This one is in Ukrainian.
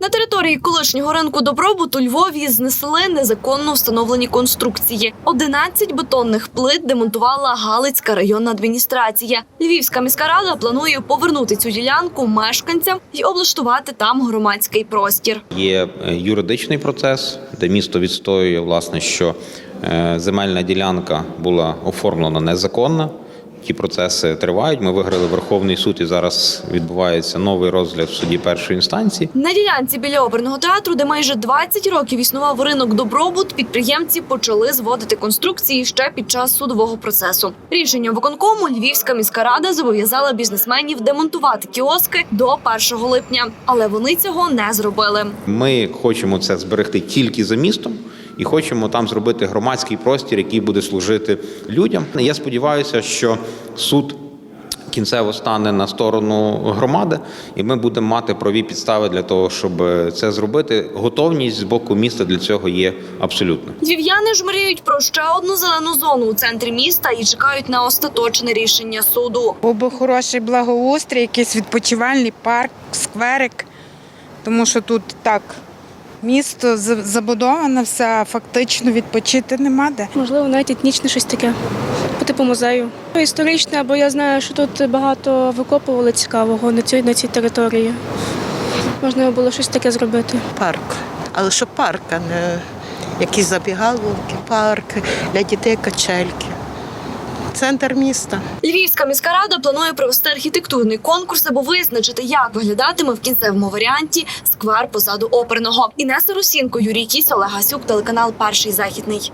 На території колишнього ринку добробут у Львові знесли незаконно встановлені конструкції. 11 бетонних плит демонтувала Галицька районна адміністрація. Львівська міська рада планує повернути цю ділянку мешканцям і облаштувати там громадський простір. Є е, юридичний процес, де місто відстоює власне, що е, земельна ділянка була оформлена незаконно. Ті процеси тривають. Ми виграли Верховний суд і зараз відбувається новий розгляд в суді першої інстанції. На ділянці біля оперного театру, де майже 20 років існував ринок добробут, підприємці почали зводити конструкції ще під час судового процесу. Рішенням виконкому Львівська міська рада зобов'язала бізнесменів демонтувати кіоски до 1 липня, але вони цього не зробили. Ми хочемо це зберегти тільки за містом. І хочемо там зробити громадський простір, який буде служити людям. Я сподіваюся, що суд кінцево стане на сторону громади, і ми будемо мати праві підстави для того, щоб це зробити. Готовність з боку міста для цього є абсолютно. Львів'яни ж мріють про ще одну зелену зону у центрі міста і чекають на остаточне рішення суду. Був би хороший благоустрій, якийсь відпочивальний парк, скверик, тому що тут так місто забудоване все, фактично відпочити нема де. Можливо, навіть етнічне щось таке, по типу музею. Історичне, бо я знаю, що тут багато викопували цікавого на цій, на цій території. Можна було щось таке зробити. парк. Але що парк, а не якісь забігаловки, парк для дітей качельки. Центр міста. Львівська міська рада планує провести архітектурний конкурс, аби визначити, як виглядатиме в кінцевому варіанті сквер позаду оперного. Інеса Русінко, Юрій Кіс, Олег Гасюк, телеканал Перший західний.